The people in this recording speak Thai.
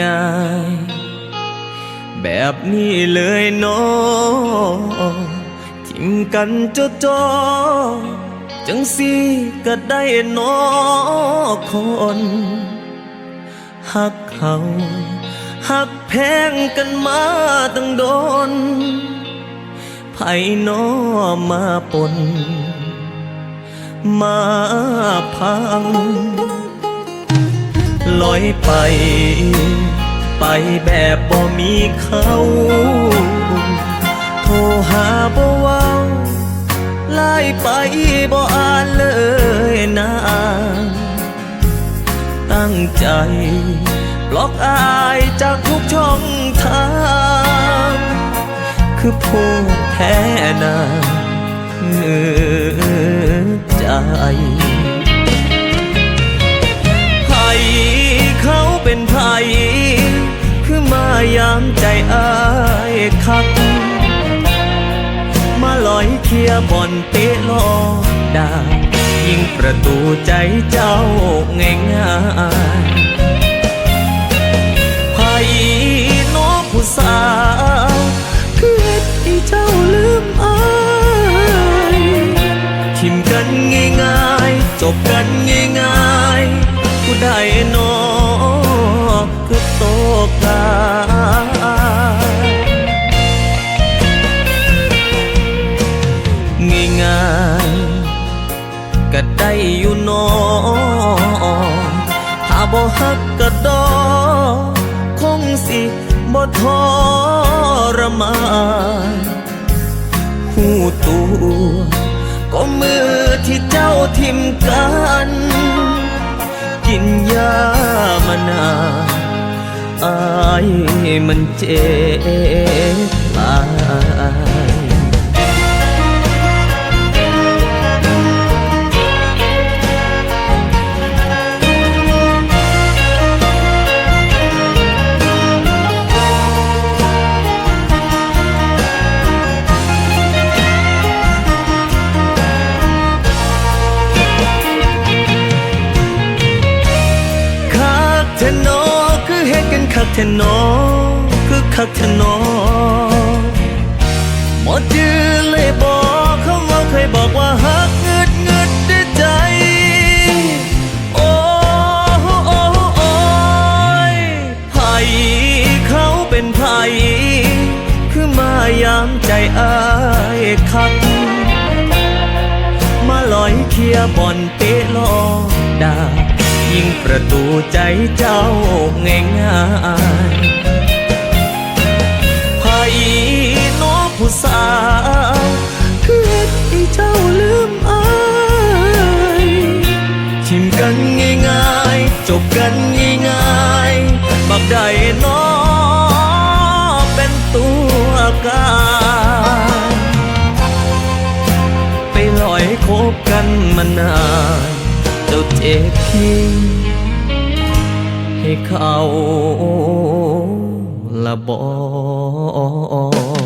ง่ายๆ แบบนี้เลยเนาะทิมกันจดจอจังสิก็ได้เนอคนหักเขาหักแพงกันมาตั้งโดนไผนอมาปน มาพัง ลอยไป ไปแบบบ่มีเขาโทรหาบ่เว้าไล่ไปบ่อ่านเลยนางตั้งใจบล็อกอายจากทุกช่องทาง คือพูดแท้นาเงือใจ เขาเป็นไผคือมายามใจอายคัก มาลอยเคียร์บอนเตะลอดายิงประตูใจเจ้าง่ายง่ายไผน้อผู้สาวคือเฮ็ดให้เจ้าลืมอายทิมกันง่ายๆจบกันง่าย บ่ฮักก็ดอคงสิบ่ทรมานหูตัว ก็มือที่เจ้าทิมกัน กินยามานานอายมันเจ็บหลาย เทนอคือเฮ็ดกันคักเทนอคือคักเทนอหมดยืนเลยบอกเขาว่าเคยบอกว่าฮักเงิดเงิดด้วยใจ โอ้โอ้โอ้ยไผเขาเป็นไผคือมายามใจอายคักมาลอยเคลียร์บอนเตะลอดา ยิงประตูใจเจ้าง่ายง่ายไผ่น้อผู้สาวคือให้เจ้าลืมอายทิมกันง่ายๆจบกันง่ายๆบักใดน้อเป็นตัวการไปลอยคบกันมานาน เจ้าเจ็บคิงให้เขาละบอ